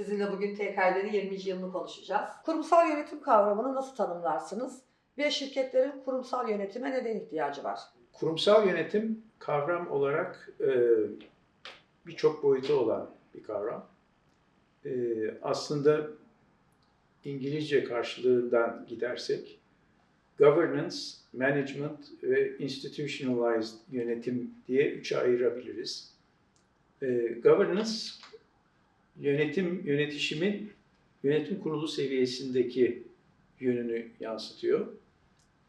Sizinle bugün TKD'nin 20. yılını konuşacağız. Kurumsal yönetim kavramını nasıl tanımlarsınız? Ve şirketlerin kurumsal yönetime neden ihtiyacı var? Kurumsal yönetim kavram olarak e, birçok boyutu olan bir kavram. E, aslında İngilizce karşılığından gidersek governance, management ve institutionalized yönetim diye üçe ayırabiliriz. E, governance yönetim yönetişimin yönetim kurulu seviyesindeki yönünü yansıtıyor.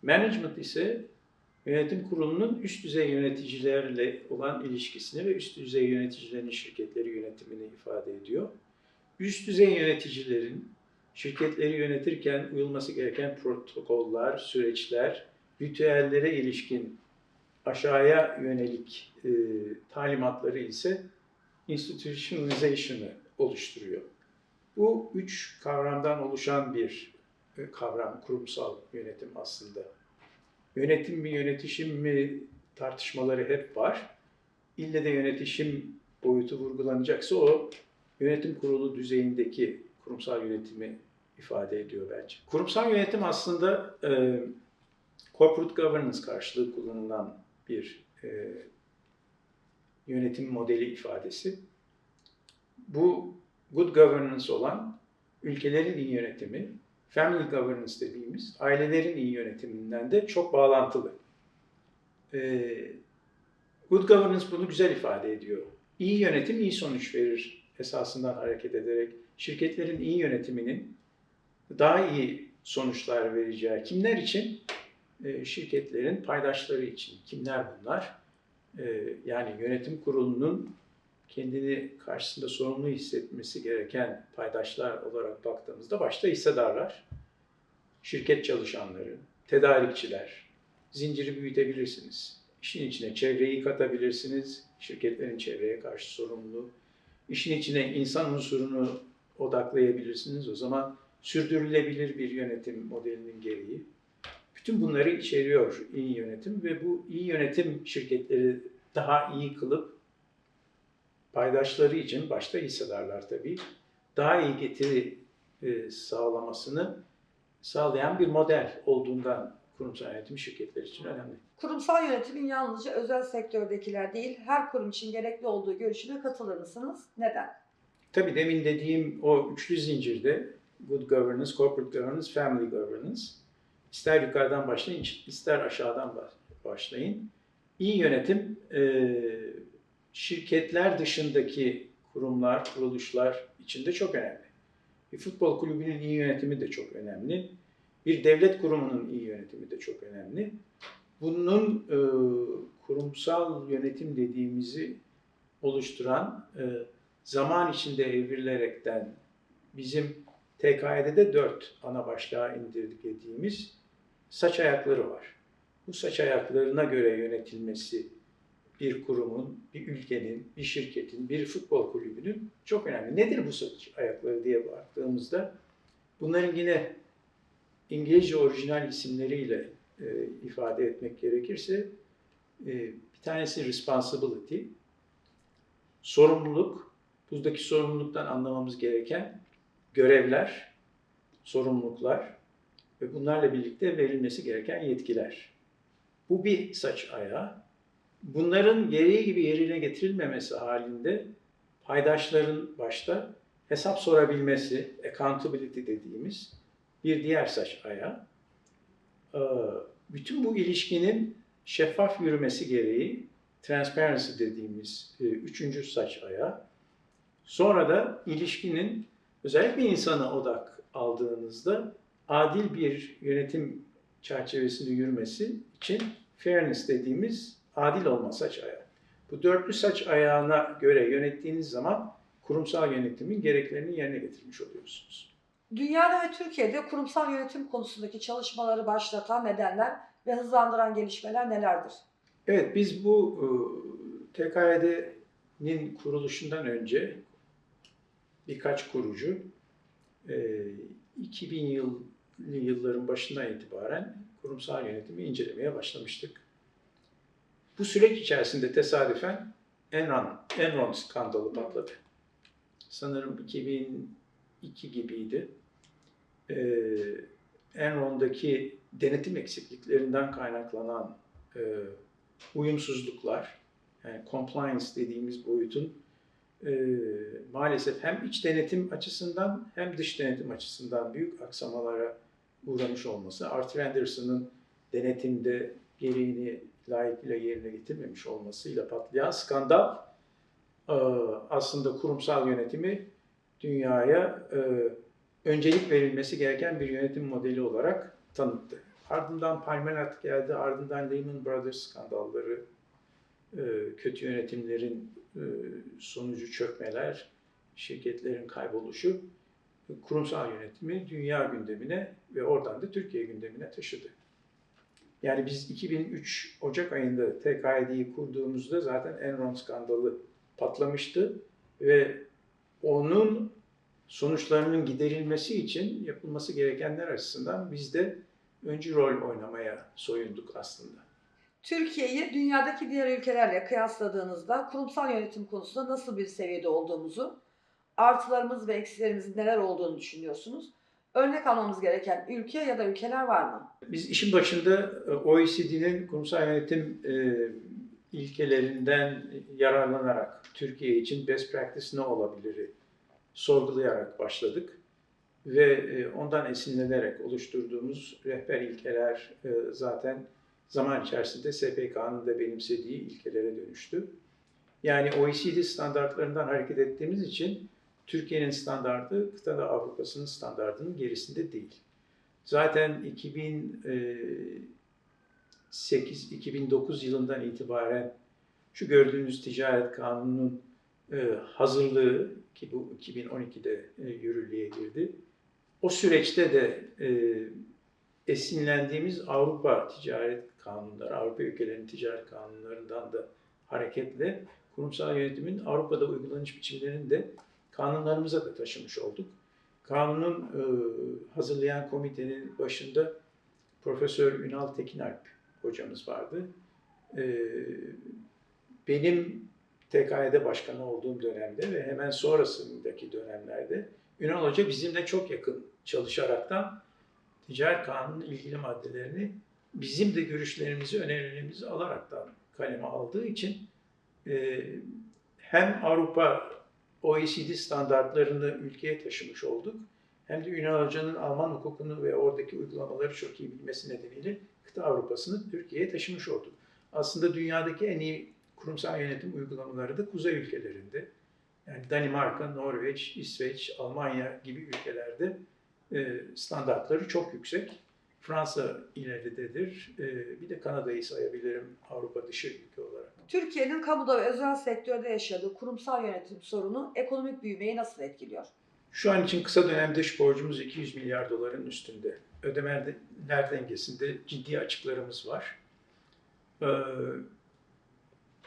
Management ise yönetim kurulunun üst düzey yöneticilerle olan ilişkisini ve üst düzey yöneticilerin şirketleri yönetimini ifade ediyor. Üst düzey yöneticilerin şirketleri yönetirken uyulması gereken protokoller, süreçler, ritüellere ilişkin aşağıya yönelik e, talimatları ise institutionalization'ı oluşturuyor. Bu üç kavramdan oluşan bir e, kavram, kurumsal yönetim aslında. Yönetim mi, yönetişim mi tartışmaları hep var. İlle de yönetişim boyutu vurgulanacaksa o yönetim kurulu düzeyindeki kurumsal yönetimi ifade ediyor bence. Kurumsal yönetim aslında e, corporate governance karşılığı kullanılan bir e, yönetim modeli ifadesi. Bu good governance olan ülkelerin iyi yönetimi, family governance dediğimiz ailelerin iyi yönetiminden de çok bağlantılı. Ee, good governance bunu güzel ifade ediyor. İyi yönetim iyi sonuç verir esasından hareket ederek şirketlerin iyi yönetiminin daha iyi sonuçlar vereceği kimler için? Ee, şirketlerin paydaşları için. Kimler bunlar? Ee, yani yönetim kurulunun kendini karşısında sorumlu hissetmesi gereken paydaşlar olarak baktığımızda başta hissedarlar, şirket çalışanları, tedarikçiler, zinciri büyütebilirsiniz. İşin içine çevreyi katabilirsiniz, şirketlerin çevreye karşı sorumluluğu. İşin içine insan unsurunu odaklayabilirsiniz. O zaman sürdürülebilir bir yönetim modelinin gereği. Bütün bunları içeriyor iyi yönetim ve bu iyi yönetim şirketleri daha iyi kılıp paydaşları için başta hissedarlar tabii daha iyi getiri e, sağlamasını sağlayan bir model olduğundan kurumsal yönetim şirketler için önemli. Kurumsal yönetimin yalnızca özel sektördekiler değil, her kurum için gerekli olduğu görüşüne katılır mısınız? Neden? Tabii demin dediğim o üçlü zincirde good governance, corporate governance, family governance ister yukarıdan başlayın, ister aşağıdan başlayın. İyi yönetim e, şirketler dışındaki kurumlar, kuruluşlar için de çok önemli. Bir futbol kulübünün iyi yönetimi de çok önemli. Bir devlet kurumunun iyi yönetimi de çok önemli. Bunun e, kurumsal yönetim dediğimizi oluşturan e, zaman içinde evrilerekten bizim TKY'de dört ana başlığa indirdik dediğimiz saç ayakları var. Bu saç ayaklarına göre yönetilmesi bir kurumun, bir ülkenin, bir şirketin, bir futbol kulübünün çok önemli. Nedir bu saç ayakları diye baktığımızda bunların yine İngilizce orijinal isimleriyle e, ifade etmek gerekirse e, bir tanesi responsibility, sorumluluk, buradaki sorumluluktan anlamamız gereken görevler, sorumluluklar ve bunlarla birlikte verilmesi gereken yetkiler. Bu bir saç ayağı bunların gereği gibi yerine getirilmemesi halinde paydaşların başta hesap sorabilmesi, accountability dediğimiz bir diğer saç ayağı. Ee, bütün bu ilişkinin şeffaf yürümesi gereği transparency dediğimiz e, üçüncü saç ayağı. Sonra da ilişkinin özellikle insana odak aldığınızda adil bir yönetim çerçevesinde yürümesi için fairness dediğimiz adil olma saç ayağı. Bu dörtlü saç ayağına göre yönettiğiniz zaman kurumsal yönetimin gereklerini yerine getirmiş oluyorsunuz. Dünyada ve Türkiye'de kurumsal yönetim konusundaki çalışmaları başlatan nedenler ve hızlandıran gelişmeler nelerdir? Evet, biz bu e, TKYD'nin kuruluşundan önce birkaç kurucu e, 2000 yıl yılların başından itibaren kurumsal yönetimi incelemeye başlamıştık. Bu süreç içerisinde tesadüfen Enron, Enron skandalı patladı. sanırım 2002 gibiydi. Ee, Enron'daki denetim eksikliklerinden kaynaklanan e, uyumsuzluklar, yani compliance dediğimiz boyutun e, maalesef hem iç denetim açısından hem dış denetim açısından büyük aksamalara uğramış olması, Arthur Anderson'ın denetimde gereğini layıkıyla yerine getirmemiş olmasıyla patlayan skandal e, aslında kurumsal yönetimi dünyaya e, öncelik verilmesi gereken bir yönetim modeli olarak tanıttı. Ardından Palmerat geldi, ardından Lehman Brothers skandalları, e, kötü yönetimlerin sonucu çökmeler, şirketlerin kayboluşu kurumsal yönetimi dünya gündemine ve oradan da Türkiye gündemine taşıdı. Yani biz 2003 Ocak ayında TKID'yi kurduğumuzda zaten Enron skandalı patlamıştı ve onun sonuçlarının giderilmesi için yapılması gerekenler açısından biz de öncü rol oynamaya soyunduk aslında. Türkiye'yi dünyadaki diğer ülkelerle kıyasladığınızda kurumsal yönetim konusunda nasıl bir seviyede olduğumuzu, artılarımız ve eksilerimizin neler olduğunu düşünüyorsunuz? Örnek almamız gereken ülke ya da ülkeler var mı? Biz işin başında e, OECD'nin kurumsal yönetim e, ilkelerinden yararlanarak Türkiye için best practice ne olabilir sorgulayarak başladık ve e, ondan esinlenerek oluşturduğumuz rehber ilkeler zaten zaman içerisinde SPK'nın da benimsediği ilkelere dönüştü. Yani OECD standartlarından hareket ettiğimiz için Türkiye'nin standardı kıtada Avrupa'sının standartının gerisinde değil. Zaten 2008-2009 yılından itibaren şu gördüğünüz ticaret kanununun e, hazırlığı ki bu 2012'de e, yürürlüğe girdi. O süreçte de e, esinlendiğimiz Avrupa ticaret kanunları, Avrupa ülkelerinin ticaret kanunlarından da hareketle kurumsal yönetimin Avrupa'da uygulanış biçimlerini de kanunlarımıza da taşımış olduk. Kanunun e, hazırlayan komitenin başında Profesör Ünal Tekinalp hocamız vardı. E, benim TKY'de başkanı olduğum dönemde ve hemen sonrasındaki dönemlerde Ünal Hoca bizimle çok yakın çalışaraktan ticaret kanunun ilgili maddelerini bizim de görüşlerimizi, önerilerimizi alaraktan kaleme aldığı için e, hem Avrupa OECD standartlarını ülkeye taşımış olduk. Hem de Ünal Hoca'nın Alman hukukunu ve oradaki uygulamaları çok iyi bilmesi nedeniyle kıta Avrupa'sını Türkiye'ye taşımış olduk. Aslında dünyadaki en iyi kurumsal yönetim uygulamaları da kuzey ülkelerinde. Yani Danimarka, Norveç, İsveç, Almanya gibi ülkelerde e, standartları çok yüksek. Fransa ileridedir. E, bir de Kanada'yı sayabilirim Avrupa dışı ülke olarak. Türkiye'nin kamuda ve özel sektörde yaşadığı kurumsal yönetim sorunu ekonomik büyümeyi nasıl etkiliyor? Şu an için kısa dönem dış borcumuz 200 milyar doların üstünde. Ödemeler dengesinde ciddi açıklarımız var. Ee,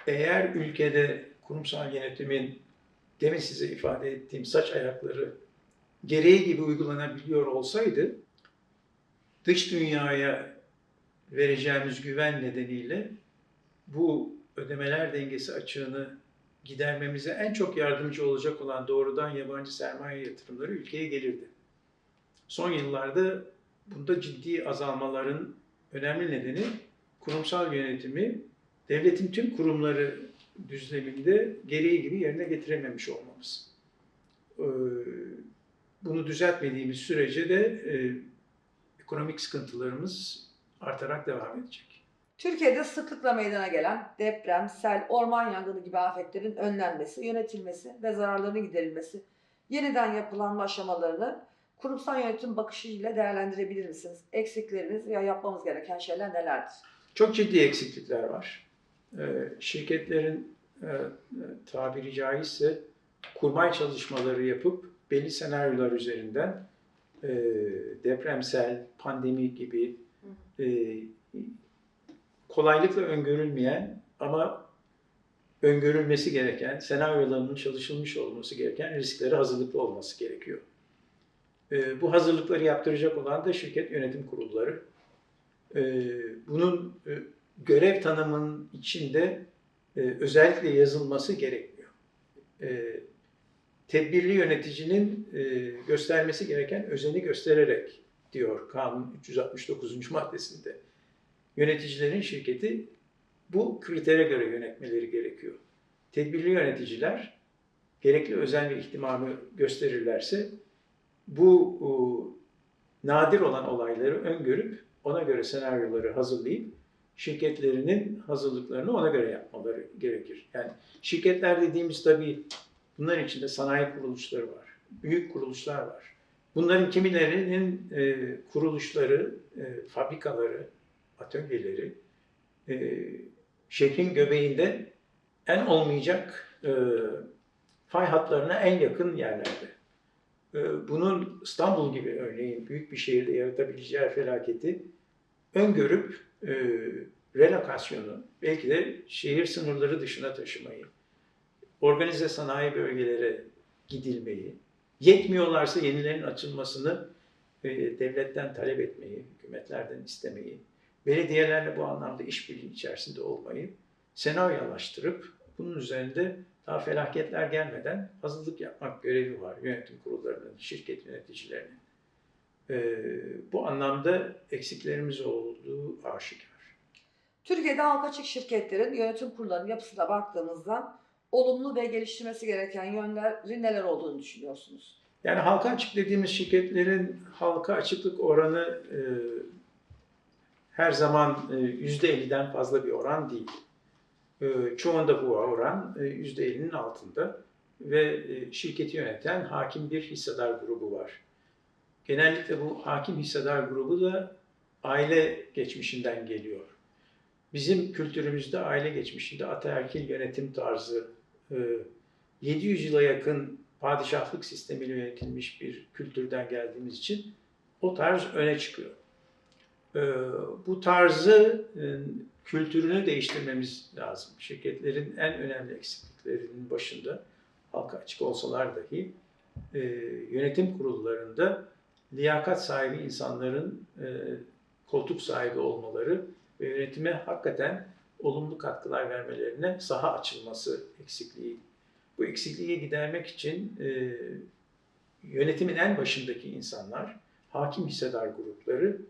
eğer ülkede kurumsal yönetimin demin size ifade ettiğim saç ayakları gereği gibi uygulanabiliyor olsaydı dış dünyaya vereceğimiz güven nedeniyle bu ödemeler dengesi açığını gidermemize en çok yardımcı olacak olan doğrudan yabancı sermaye yatırımları ülkeye gelirdi. Son yıllarda bunda ciddi azalmaların önemli nedeni kurumsal yönetimi devletin tüm kurumları düzleminde gereği gibi yerine getirememiş olmamız. Ee, Bunu düzeltmediğimiz sürece de e, ekonomik sıkıntılarımız artarak devam edecek. Türkiye'de sıklıkla meydana gelen deprem, sel, orman yangını gibi afetlerin önlenmesi, yönetilmesi ve zararlarının giderilmesi, yeniden yapılanma aşamalarını kurumsal yönetim bakışıyla değerlendirebilir misiniz? Eksikleriniz veya yapmamız gereken şeyler nelerdir? Çok ciddi eksiklikler var. Ee, Şirketlerin e, e, tabiri caizse kurmay çalışmaları yapıp belli senaryolar üzerinden e, depremsel, pandemi gibi e, kolaylıkla öngörülmeyen ama öngörülmesi gereken, senaryolarının çalışılmış olması gereken risklere hazırlıklı olması gerekiyor. E, bu hazırlıkları yaptıracak olan da şirket yönetim kurulları. E, bunun e, görev tanımının içinde e, özellikle yazılması gerekmiyor. E, tedbirli yöneticinin e, göstermesi gereken özeni göstererek diyor kanun 369. maddesinde. Yöneticilerin şirketi bu kritere göre yönetmeleri gerekiyor. Tedbirli yöneticiler gerekli özen ve ihtimamı gösterirlerse bu nadir olan olayları öngörüp ona göre senaryoları hazırlayıp şirketlerinin hazırlıklarını ona göre yapmaları gerekir. Yani şirketler dediğimiz tabii bunların içinde sanayi kuruluşları var, büyük kuruluşlar var. Bunların kimilerinin e, kuruluşları, e, fabrikaları, atölyeleri e, şehrin göbeğinde en olmayacak e, fay hatlarına en yakın yerlerde. E, bunun İstanbul gibi örneğin büyük bir şehirde yaratabileceği felaketi öngörüp e, relokasyonu, belki de şehir sınırları dışına taşımayı, organize sanayi bölgelere gidilmeyi, yetmiyorlarsa yenilerinin açılmasını e, devletten talep etmeyi, hükümetlerden istemeyi, belediyelerle bu anlamda işbirliği içerisinde olmayı senaryolaştırıp bunun üzerinde daha felaketler gelmeden hazırlık yapmak görevi var yönetim kurullarının, şirket yöneticilerinin. E, bu anlamda eksiklerimiz olduğu aşikar. Türkiye'de halka açık şirketlerin yönetim kurullarının yapısına baktığımızda olumlu ve geliştirmesi gereken yönleri neler olduğunu düşünüyorsunuz? Yani halka açık dediğimiz şirketlerin halka açıklık oranı e, her zaman e, yüzde 50'den fazla bir oran değil. E, çoğunda bu oran e, yüzde 50'nin altında ve e, şirketi yöneten hakim bir hissedar grubu var. Genellikle bu hakim hissedar grubu da aile geçmişinden geliyor. Bizim kültürümüzde aile geçmişinde ataerkil yönetim tarzı, 700 yıla yakın padişahlık sistemiyle yönetilmiş bir kültürden geldiğimiz için o tarz öne çıkıyor. E, bu tarzı e, kültürünü değiştirmemiz lazım. Şirketlerin en önemli eksikliklerinin başında halka açık olsalar dahi e, yönetim kurullarında liyakat sahibi insanların e, koltuk sahibi olmaları ve yönetime hakikaten olumlu katkılar vermelerine saha açılması eksikliği. Bu eksikliği gidermek için e, yönetimin en başındaki insanlar, hakim hissedar grupları,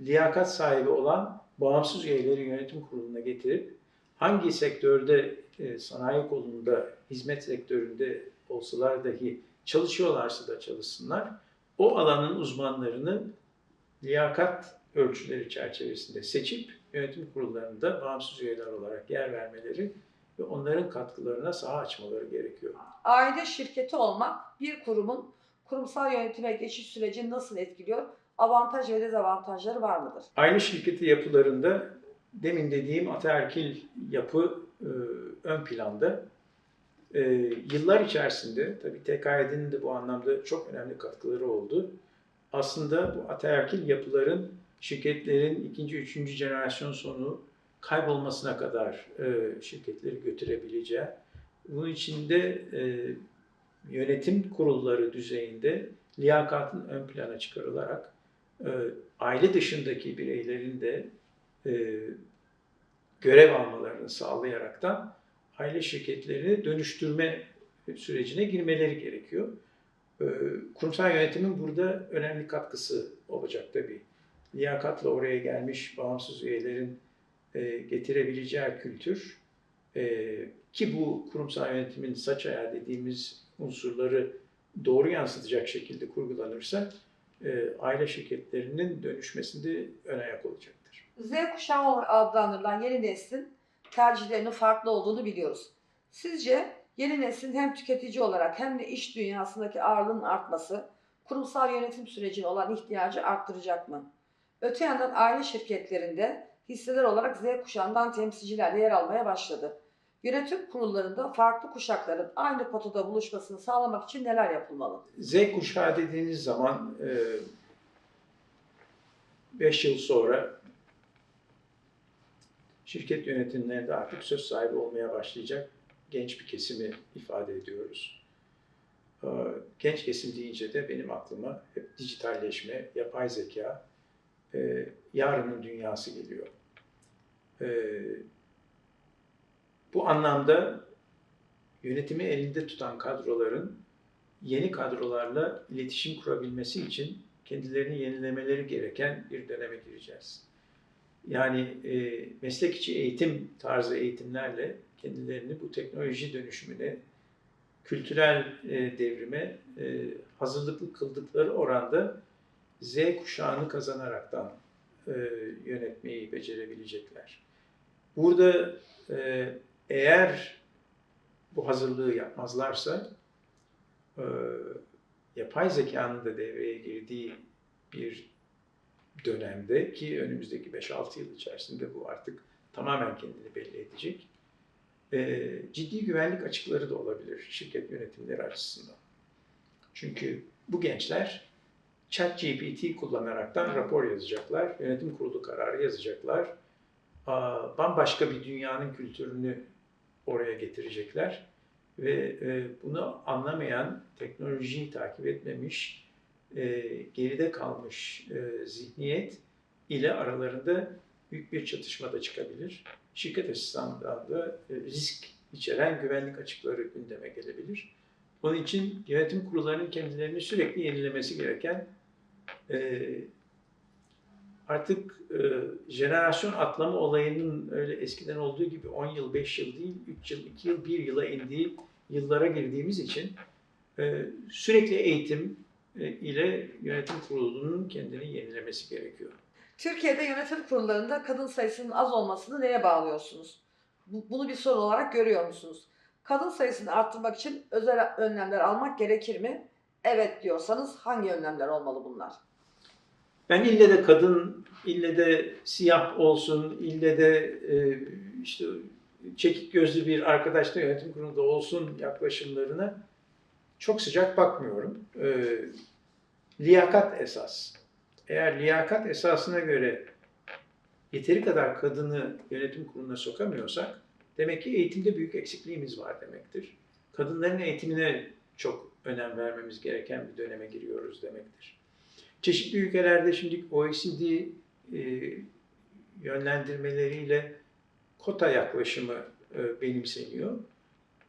liyakat sahibi olan bağımsız üyeleri yönetim kuruluna getirip hangi sektörde, e, sanayi kolunda, hizmet sektöründe olsalar dahi çalışıyorlarsa da çalışsınlar, o alanın uzmanlarını liyakat ölçüleri çerçevesinde seçip yönetim kurullarında bağımsız üyeler olarak yer vermeleri ve onların katkılarına saha açmaları gerekiyor. Aile şirketi olmak bir kurumun kurumsal yönetime geçiş sürecini nasıl etkiliyor? Avantaj ve dezavantajları var mıdır? Aile şirketi yapılarında demin dediğim ataerkil yapı e, ön planda. E, yıllar içerisinde tabii TKYD'nin de bu anlamda çok önemli katkıları oldu. Aslında bu ataerkil yapıların şirketlerin ikinci, üçüncü jenerasyon sonu kaybolmasına kadar e, şirketleri götürebileceği. Bunun içinde e, yönetim kurulları düzeyinde liyakatın ön plana çıkarılarak e, aile dışındaki bireylerin de e, görev almalarını sağlayaraktan aile şirketlerini dönüştürme sürecine girmeleri gerekiyor. E, kurumsal yönetimin burada önemli katkısı olacak tabii. Liyakatla oraya gelmiş bağımsız üyelerin e, getirebileceği kültür e, ki bu kurumsal yönetimin saç ayağı dediğimiz unsurları doğru yansıtacak şekilde kurgulanırsa e, aile şirketlerinin dönüşmesinde ön ayak olacaktır. Z kuşağı adlandırılan yeni neslin tercihlerinin farklı olduğunu biliyoruz. Sizce yeni neslin hem tüketici olarak hem de iş dünyasındaki ağırlığının artması kurumsal yönetim sürecine olan ihtiyacı arttıracak mı? Öte yandan aile şirketlerinde hisseler olarak Z kuşağından temsilciler yer almaya başladı. Yönetim kurullarında farklı kuşakların aynı potada buluşmasını sağlamak için neler yapılmalı? Z kuşağı dediğiniz zaman 5 yıl sonra şirket yönetimlerinde artık söz sahibi olmaya başlayacak genç bir kesimi ifade ediyoruz. E, Genç kesim deyince de benim aklıma hep dijitalleşme, yapay zeka, e, yarının dünyası geliyor. E, Bu anlamda yönetimi elinde tutan kadroların yeni kadrolarla iletişim kurabilmesi için kendilerini yenilemeleri gereken bir döneme gireceğiz. Yani e, meslek içi eğitim tarzı eğitimlerle kendilerini bu teknoloji dönüşümüne, kültürel e, devrime e, hazırlıklı kıldıkları oranda Z kuşağını kazanaraktan e, yönetmeyi becerebilecekler. Burada e, eğer bu hazırlığı yapmazlarsa e, yapay zekanın da devreye girdiği bir dönemde ki önümüzdeki 5-6 yıl içerisinde bu artık tamamen kendini belli edecek. E, ciddi güvenlik açıkları da olabilir şirket yönetimleri açısından. Çünkü bu gençler ChatGPT kullanaraktan rapor yazacaklar, yönetim kurulu kararı yazacaklar, bambaşka bir dünyanın kültürünü oraya getirecekler ve e, bunu anlamayan, teknolojiyi takip etmemiş, e, geride kalmış e, zihniyet ile aralarında büyük bir çatışma da çıkabilir. Şirket açısından da risk içeren güvenlik açıkları gündeme gelebilir. Onun için yönetim kurullarının kendilerini sürekli yenilemesi gereken e, artık e, jenerasyon atlama olayının öyle eskiden olduğu gibi 10 yıl, 5 yıl değil, 3 yıl, 2 yıl, 1 yıla indiği yıllara girdiğimiz için e, sürekli eğitim e, ile yönetim kurulunun kendini yenilemesi gerekiyor. Türkiye'de yönetim kurullarında kadın sayısının az olmasını neye bağlıyorsunuz? Bu- Bunu bir sorun olarak görüyor musunuz? Kadın sayısını arttırmak için özel önlemler almak gerekir mi? Evet diyorsanız hangi önlemler olmalı bunlar? Ben ille de kadın, ille de siyah olsun, ille de e, işte çekik gözlü bir arkadaş da yönetim kurulunda olsun yaklaşımlarına çok sıcak bakmıyorum. E, liyakat esas. Eğer liyakat esasına göre yeteri kadar kadını yönetim kuruluna sokamıyorsak demek ki eğitimde büyük eksikliğimiz var demektir. Kadınların eğitimine çok önem vermemiz gereken bir döneme giriyoruz demektir. Çeşitli ülkelerde şimdi OECD e, yönlendirmeleriyle kota yaklaşımı e, benimseniyor.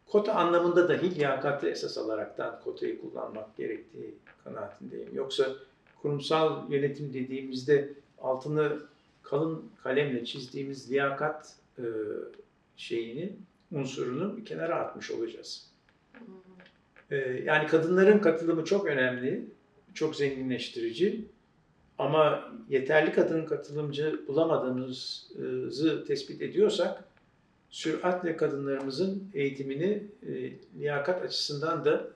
Kota anlamında dahi liyakatı esas alaraktan kotayı kullanmak gerektiği kanaatindeyim. Yoksa kurumsal yönetim dediğimizde altını kalın kalemle çizdiğimiz liyakat e, şeyini, unsurunu bir kenara atmış olacağız. E, yani kadınların katılımı çok önemli, çok zenginleştirici. Ama yeterli kadın katılımcı bulamadığımızı tespit ediyorsak, süratle kadınlarımızın eğitimini e, liyakat açısından da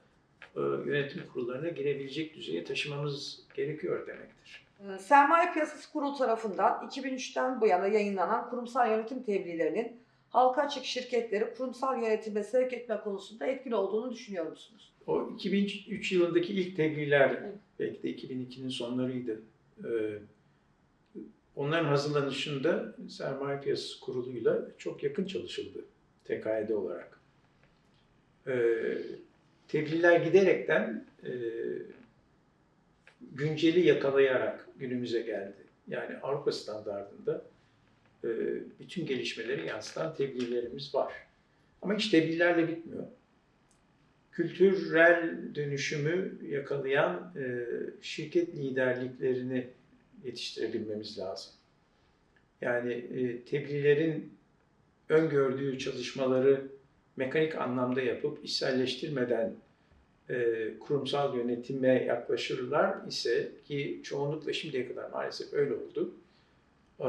e, yönetim kurullarına girebilecek düzeye taşımamız gerekiyor demektir. Ee, Sermaye Piyasası Kurulu tarafından 2003'ten bu yana yayınlanan kurumsal yönetim tebliğlerinin halka açık şirketleri kurumsal yönetime sevk etme konusunda etkili olduğunu düşünüyor musunuz? O 2003 yılındaki ilk tebliğler, belki de 2002'nin sonlarıydı. Ee, Onların hazırlanışında Sermaye Piyasası Kurulu'yla çok yakın çalışıldı TKD olarak. Ee, Tebliğler giderekten e, günceli yakalayarak günümüze geldi. Yani Avrupa standartında bütün gelişmeleri yansıtan tebliğlerimiz var. Ama hiç tebliğlerle bitmiyor. Kültürel dönüşümü yakalayan e, şirket liderliklerini yetiştirebilmemiz lazım. Yani e, tebliğlerin öngördüğü çalışmaları mekanik anlamda yapıp içselleştirmeden e, kurumsal yönetime yaklaşırlar ise ki çoğunlukla şimdiye kadar maalesef öyle oldu. Ee,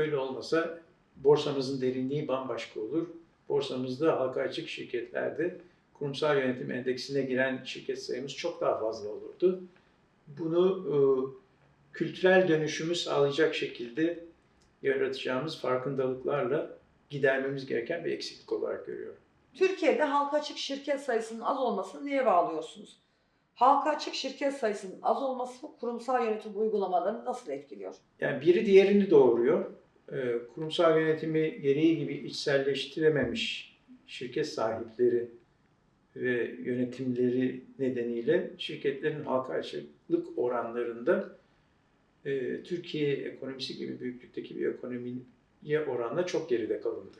öyle olmasa borsamızın derinliği bambaşka olur. Borsamızda halka açık şirketlerde kurumsal yönetim endeksine giren şirket sayımız çok daha fazla olurdu. Bunu e, kültürel dönüşümü sağlayacak şekilde yaratacağımız farkındalıklarla gidermemiz gereken bir eksiklik olarak görüyorum. Türkiye'de halka açık şirket sayısının az olmasını neye bağlıyorsunuz? Halka açık şirket sayısının az olması kurumsal yönetim uygulamalarını nasıl etkiliyor? Yani biri diğerini doğuruyor. Ee, kurumsal yönetimi gereği gibi içselleştirememiş şirket sahipleri ve yönetimleri nedeniyle şirketlerin halka açıklık oranlarında e, Türkiye ekonomisi gibi büyüklükteki bir ekonomiye oranla çok geride kalındı.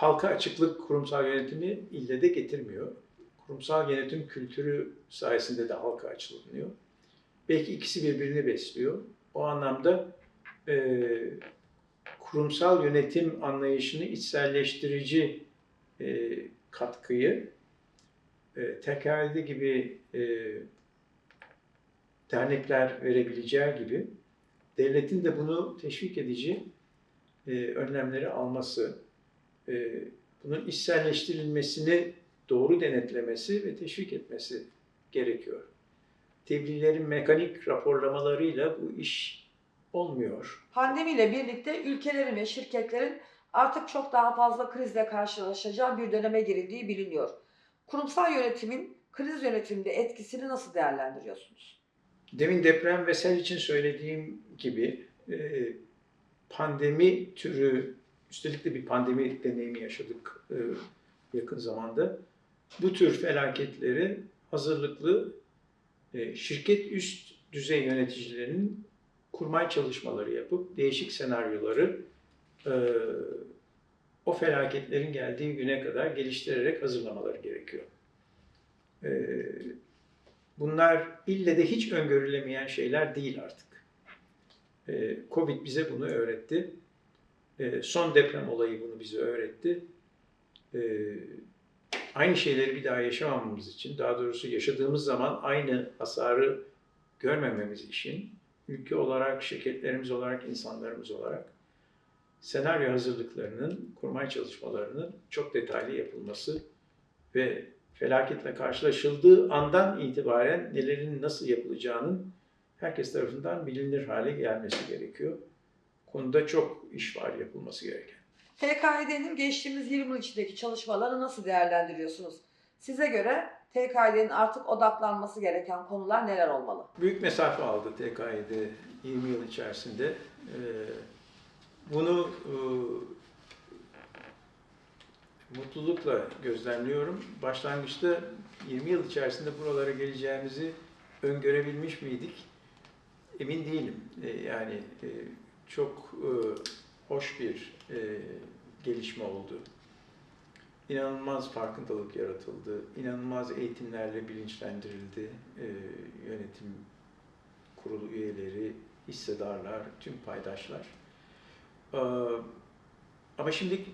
Halka açıklık kurumsal yönetimi ille de getirmiyor. Kurumsal yönetim kültürü sayesinde de halka açılınıyor. Belki ikisi birbirini besliyor. O anlamda e, kurumsal yönetim anlayışını içselleştirici e, katkıyı e, TKL'de gibi e, dernekler verebileceği gibi devletin de bunu teşvik edici e, önlemleri alması, e, bunun içselleştirilmesini doğru denetlemesi ve teşvik etmesi gerekiyor. Tebliğlerin mekanik raporlamalarıyla bu iş olmuyor. Pandemiyle birlikte ülkelerin ve şirketlerin artık çok daha fazla krizle karşılaşacağı bir döneme girildiği biliniyor. Kurumsal yönetimin kriz yönetiminde etkisini nasıl değerlendiriyorsunuz? Demin deprem ve sel için söylediğim gibi e, pandemi türü, üstelik de bir pandemi deneyimi yaşadık e, yakın zamanda. Bu tür felaketleri hazırlıklı e, şirket üst düzey yöneticilerinin kurmay çalışmaları yapıp değişik senaryoları e, o felaketlerin geldiği güne kadar geliştirerek hazırlamaları gerekiyor. Bunlar ille de hiç öngörülemeyen şeyler değil artık. Covid bize bunu öğretti. E, son deprem olayı bunu bize öğretti. E, aynı şeyleri bir daha yaşamamamız için, daha doğrusu yaşadığımız zaman aynı hasarı görmememiz için ülke olarak, şirketlerimiz olarak, insanlarımız olarak senaryo hazırlıklarının, kurmay çalışmalarının çok detaylı yapılması ve felaketle karşılaşıldığı andan itibaren nelerin nasıl yapılacağının herkes tarafından bilinir hale gelmesi gerekiyor. Konuda çok iş var yapılması gereken. TKİD'nin geçtiğimiz 20 yıl içindeki çalışmaları nasıl değerlendiriyorsunuz? Size göre TKİD'nin artık odaklanması gereken konular neler olmalı? Büyük mesafe aldı TKİ'de 20 yıl içerisinde. Ee, Bunu e, mutlulukla gözlemliyorum. Başlangıçta 20 yıl içerisinde buralara geleceğimizi öngörebilmiş miydik? Emin değilim. Ee, Yani e, çok e, hoş bir e, gelişme oldu. İnanılmaz farkındalık yaratıldı. İnanılmaz eğitimlerle bilinçlendirildi e, yönetim kurulu üyeleri, hissedarlar, tüm paydaşlar. Ee, Ama şimdi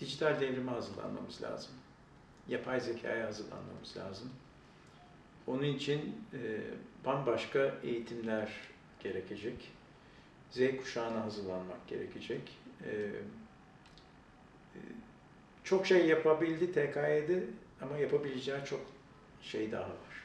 dijital devrime hazırlanmamız lazım. Yapay zekaya hazırlanmamız lazım. Onun için e, bambaşka eğitimler gerekecek. Z kuşağına hazırlanmak gerekecek. E, e, çok şey yapabildi TKY'de ama yapabileceği çok şey daha var.